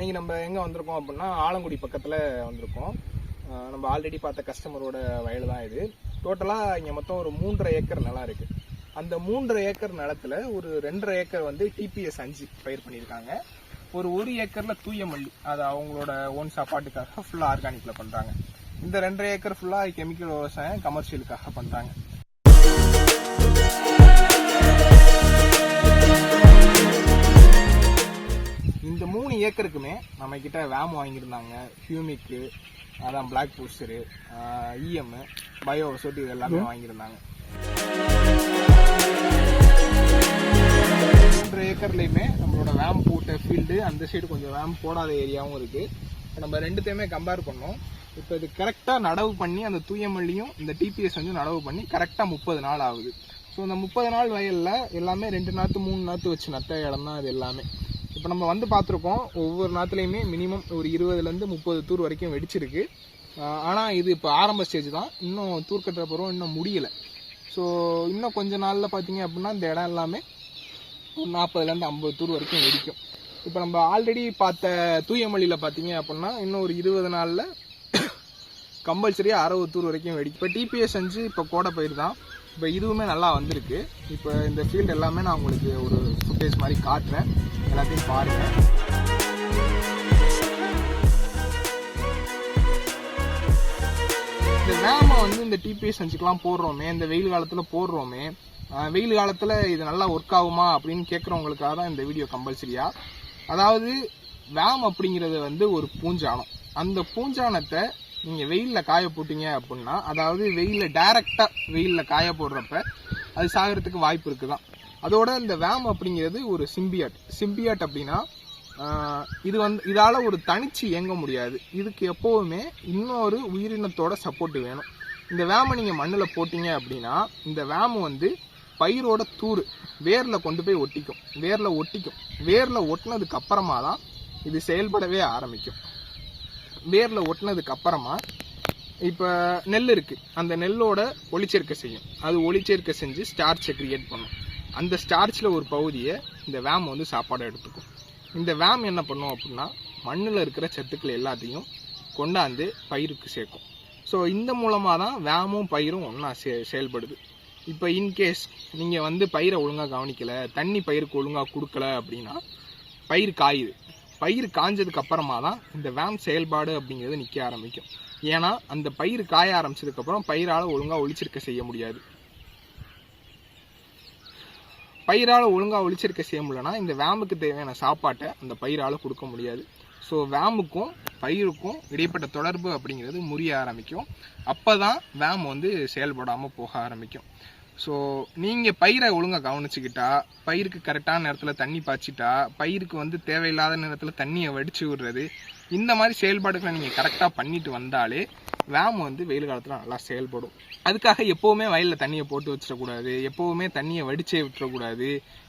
இன்னைக்கு நம்ம எங்கே வந்திருக்கோம் அப்படின்னா ஆலங்குடி பக்கத்தில் வந்திருக்கோம். நம்ம ஆல்ரெடி பார்த்த கஸ்டமரோட வயல் தான் இது. டோட்டலாக இங்கே மொத்தம் ஒரு மூன்றரை ஏக்கர் நிலம் இருக்குது அந்த மூன்றரை ஏக்கர் நிலத்துல ஒரு ரெண்டரை ஏக்கர் வந்து டிபிஎஸ் அஞ்சு பயிர் பண்ணியிருக்காங்க. ஒரு ஒரு ஏக்கரில் தூய மல்லி அது அவங்களோட ஓன் சாப்பாட்டுக்காக ஃபுல்லாக ஆர்கானிக்கில் பண்ணுறாங்க இந்த ரெண்டரை ஏக்கர் ஃபுல்லாக கெமிக்கல் விவசாயம் கமர்ஷியலுக்காக பண்ணுறாங்க ஏக்கருக்குமே நம்ம கிட்ட வேம் வாங்கியிருந்தாங்க. ஹியூமிக்கு அதான் பிளாக் பூஸ்டரு இஎம் பயோ சொட்டு இது எல்லாமே வாங்கியிருந்தாங்க. மூன்று ஏக்கர்லையுமே நம்மளோட வேம் போட்ட ஃபீல்டு அந்த சைடு கொஞ்சம் வேம் போடாத ஏரியாவும் இருக்கு. இப்ப நம்ம ரெண்டுத்தையுமே கம்பேர் பண்ணோம். இப்போ இது கரெக்டாக நடவு பண்ணி அந்த தூயமல்லியும் இந்த டிபிஎஸ் வந்து நடவு பண்ணி கரெக்டாக முப்பது நாள் ஆகுது. ஸோ இந்த முப்பது நாள் வயலில் எல்லாமே ரெண்டு நாற்று மூணு நாற்று வச்சு நட்ட இடம் தான் இது எல்லாமே. இப்போ நம்ம வந்து பார்த்துருக்கோம் ஒவ்வொரு நாற்றுலையுமே மினிமம் ஒரு இருபதுலேருந்து முப்பது தூர் வரைக்கும் வெடிச்சிருக்கு. ஆனால் இது இப்போ ஆரம்ப ஸ்டேஜ் தான். இன்னும் தூர் கட்டுற பருவம் இன்னும் முடியலை. ஸோ இன்னும் கொஞ்ச நாளில் பார்த்தீங்க அப்படின்னா இந்த இடம் எல்லாமே ஒரு நாற்பதுலேருந்து ஐம்பது தூர் வரைக்கும் வெடிக்கும். இப்போ நம்ம ஆல்ரெடி பார்த்த தூயமொழியில் பார்த்தீங்க அப்படின்னா இன்னும் ஒரு இருபது நாளில் கம்பல்சரியாக அறுபது தூர் வரைக்கும் வெடிக்கும். இப்போ டிபிஎஸ் அஞ்சு இப்போ கோடை பயிர் தான். இப்போ இதுவுமே நல்லா வந்திருக்கு. இப்போ இந்த ஃபீல்டு எல்லாமே நான் உங்களுக்கு ஒரு ஃபுட்டேஜ் மாதிரி காட்டுறேன். எல்லாத்தையும் பாருங்கள் இந்த வேமை வந்து இந்த டிபிஎஸ் அஞ்சுக்கெல்லாம் போடுறோமே இந்த வெயில் காலத்தில் போடுறோமே. வெயில் காலத்தில் இது நல்லா ஒர்க் ஆகுமா அப்படின்னு கேட்குறவங்களுக்காக தான் இந்த வீடியோ கம்பல்சரியாக அதாவது வேம் அப்படிங்கிறது வந்து ஒரு பூஞ்சானம். அந்த பூஞ்சானத்தை நீங்கள் வெயிலில் காய போட்டீங்க அப்படின்னா அதாவது வெயிலில் டைரெக்டாக வெயிலில் காய போடுறப்ப அது சாகிறதுக்கு வாய்ப்பு இருக்குது தான் அதோட இந்த வேம் அப்படிங்கிறது ஒரு சிம்பியாட் சிம்பியாட் அப்படின்னா இது வந்து இதால் ஒரு தனிச்சு இயங்க முடியாது. இதுக்கு எப்போவுமே இன்னொரு உயிரினத்தோட சப்போர்ட் வேணும். இந்த வேமை நீங்கள் மண்ணில் போட்டீங்க அப்படின்னா இந்த வேமு வந்து பயிரோட தூறு வேரில் கொண்டு போய் ஒட்டிக்கும். வேரில் ஒட்டிக்கும். வேரில் ஒட்டினதுக்கு அப்புறமா தான் இது செயல்படவே ஆரம்பிக்கும். வேரில் ஒட்டினதுக்கு அப்புறமா இப்போ நெல் இருக்குது அந்த நெல்லோட ஒளிச்சேர்க்கை செய்யும். அது ஒளிச்சேர்க்கை செஞ்சு ஸ்டார்ச்சை க்ரியேட் பண்ணும். அந்த ஸ்டார்ச்சில் ஒரு பகுதியை இந்த வேம் வந்து சாப்பாடு எடுத்துக்கும். இந்த வேம் என்ன பண்ணும் அப்படின்னா மண்ணில் இருக்கிற சத்துக்கள் எல்லாத்தையும் கொண்டாந்து பயிருக்கு சேர்க்கும். ஸோ இந்த மூலமாக தான் வேமும் பயிரும் ஒன்றா சே செயல்படுது. இப்போ இன்கேஸ் நீங்கள் வந்து பயிரை ஒழுங்காக கவனிக்கலை தண்ணி பயிருக்கு ஒழுங்காக கொடுக்கல அப்படின்னா பயிர் காயுது. பயிர் காஞ்சதுக்கு அப்புறமா தான் இந்த வேம் செயல்பாடு அப்படிங்கிறது நிற்க ஆரம்பிக்கும். ஏன்னா அந்த பயிர் காய ஆரம்பிச்சதுக்கப்புறம் பயிரால் ஒழுங்காக ஒளிச்சிருக்க செய்ய முடியாது. பயிரால் ஒழுங்காக ஒளிச்சிருக்க செய்ய முடியலன்னா இந்த வேமுக்கு தேவையான சாப்பாட்டை அந்த பயிரால் கொடுக்க முடியாது. ஸோ வேமுக்கும் பயிருக்கும் இடைப்பட்ட தொடர்பு அப்படிங்கிறது முறிய ஆரம்பிக்கும். அப்போ தான் வேம் வந்து செயல்படாமல் போக ஆரம்பிக்கும். ஸோ நீங்கள் பயிரை ஒழுங்காக கவனிச்சுக்கிட்டா பயிருக்கு கரெக்டான நேரத்தில் தண்ணி பாய்ச்சிட்டா பயிருக்கு வந்து தேவையில்லாத நேரத்தில் தண்ணியை வடிச்சு விடுறது இந்த மாதிரி செயல்பாடுகளை நீங்கள் கரெக்டாக பண்ணிட்டு வந்தாலே வேம் வந்து வெயில் காலத்தில் நல்லா செயல்படும். அதுக்காக எப்போவுமே வயலில் தண்ணியை போட்டு வச்சிடக்கூடாது. எப்போவுமே தண்ணியை வடிச்சே விட்டுறக்கூடாது.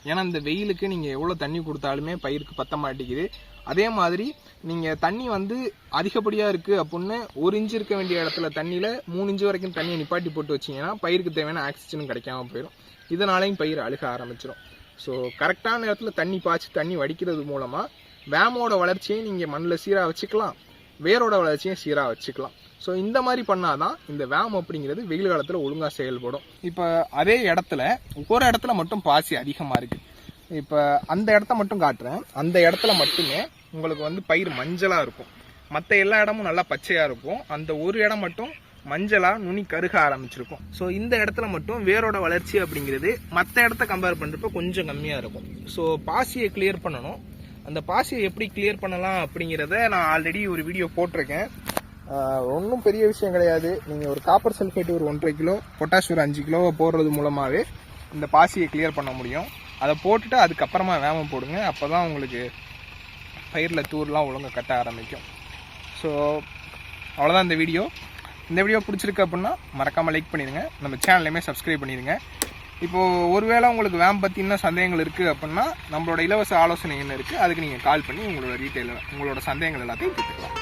ஏன்னா இந்த வெயிலுக்கு நீங்கள் எவ்வளோ தண்ணி கொடுத்தாலுமே பயிருக்கு பத்த மாட்டேங்குது. அதே மாதிரி நீங்கள் தண்ணி வந்து அதிகப்படியாக இருக்குது அப்படின்னு ஒரு இன்ச்சு இருக்க வேண்டிய இடத்துல தண்ணியில் மூணு இன்ச்சு வரைக்கும் தண்ணியை நிப்பாட்டி போட்டு வச்சிங்கன்னா பயிருக்கு தேவையான ஆக்சிஜனும் கிடைக்காம போயிடும். இதனாலையும் பயிர் அழுக ஆரம்பிச்சிடும். ஸோ கரெக்டான நேரத்தில் தண்ணி பாய்ச்சி தண்ணி வடிக்கிறது மூலமாக வேமோட வளர்ச்சியை நீங்கள் மண்ணில் சீராக வச்சுக்கலாம். வேரோட வளர்ச்சியும் சீராக வச்சுக்கலாம். ஸோ இந்த மாதிரி பண்ணாதான் இந்த வேம் அப்படிங்கிறது வெயில் காலத்தில் ஒழுங்காக செயல்படும். இப்போ அதே இடத்துல ஒரு இடத்துல மட்டும் பாசி அதிகமாக இருக்குது இப்போ அந்த இடத்த மட்டும் காட்டுறேன். அந்த இடத்துல மட்டுமே உங்களுக்கு வந்து பயிர் மஞ்சளாக இருக்கும். மற்ற எல்லா இடமும் நல்லா பச்சையாக இருக்கும். அந்த ஒரு இடம் மட்டும் மஞ்சளாக நுனி கருக ஆரம்பிச்சிருக்கும். ஸோ இந்த இடத்துல மட்டும் வேரோட வளர்ச்சி அப்படிங்கிறது மற்ற இடத்த கம்பேர் பண்ணுறப்ப கொஞ்சம் கம்மியாக இருக்கும். ஸோ பாசியை கிளியர் பண்ணணும். அந்த பாசியை எப்படி கிளியர் பண்ணலாம் அப்படிங்கிறத நான் ஆல்ரெடி ஒரு வீடியோ போட்டிருக்கேன். ஒன்றும் பெரிய விஷயம் கிடையாது. நீங்கள் ஒரு காப்பர் சல்ஃபேட் ஒரு ஒன்றரை கிலோ பொட்டாஷ் ஒரு அஞ்சு கிலோ போடுறது மூலமாகவே இந்த பாசியை கிளியர் பண்ண முடியும். அதை போட்டுட்டு அதுக்கப்புறமா வேம போடுங்க. அப்போ தான் உங்களுக்கு பயிரில் தூர்லாம் ஒழுங்காக கட்ட ஆரம்பிக்கும். ஸோ அவ்வளோதான் இந்த வீடியோ. இந்த வீடியோ பிடிச்சிருக்கு அப்படின்னா மறக்காமல் லைக் பண்ணிடுங்க. நம்ம சேனல்லையுமே சப்ஸ்கிரைப் பண்ணிடுங்க. இப்போது ஒருவேளை உங்களுக்கு வேம் பற்றி இன்னும் சந்தேகங்கள் இருக்குது அப்படின்னா நம்மளோட இலவச ஆலோசனை என்ன இருக்குது அதுக்கு நீங்கள் கால் பண்ணி உங்களோட டீட்டெயில் உங்களோட சந்தேகங்கள் எல்லாத்தையும் கேட்டுக்கலாம்.